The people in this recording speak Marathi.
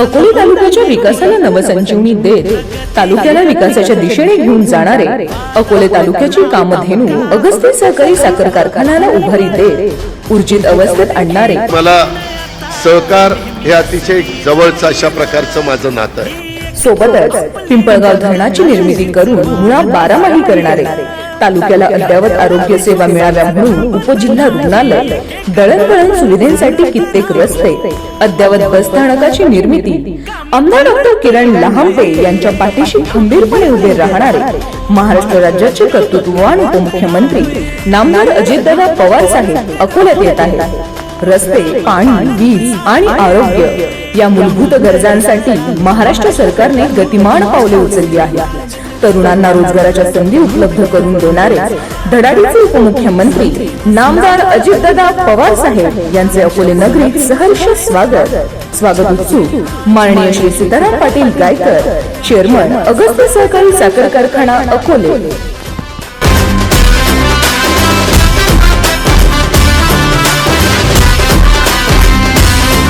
अकोले तालुक्याच्या विकासाला नवसंजीवनी देत तालुक्याला विकासाच्या दिशेने घेऊन जाणारे अकोले तालुक्याची कामधेनू अगस्त सहकारी साखर कारखान्याला उभारी देत ऊर्जित अवस्थेत आणणारे मला सहकार हे अतिशय जवळचं अशा प्रकारचं माझं नातं आहे. सोबतच पिंपळगाव धरणाची निर्मिती करून मुळा बारामाही करणारे. तालुक्याला अद्ययावत आरोग्य सेवा मिळाव्या म्हणून उपजिल्हा रुग्णालय दळणवळण सुविधेसाठी कित्येक रस्ते अद्ययावत बसस्थानकाची निर्मिती आमदार डॉक्टर किरण लहांबे यांच्या पाठीशी खंबीरपणे उभे राहणारे महाराष्ट्र राज्याचे कर्तृत्ववान उपमुख्यमंत्री नामदार अजितदादा पवार साहेब अकोल्यात येत आहेत. रस्ते पाणी वीज आणि आरोग्य या मूलभूत गरजांसाठी महाराष्ट्र सरकारने गतिमान पावले उचलली आहेत. तरुणांना रोजगाराच्या संधी उपलब्ध करून देणारे धडाडीचे उपमुख्यमंत्री नामदार अजितदादा पवार साहेब यांचे अकोले नगरीत सहर्ष स्वागत. स्वागत उत्सुक माननीय श्री सीताराम पाटील गायकर चेअरमन अगस्त सहकारी साखर कारखाना अकोले.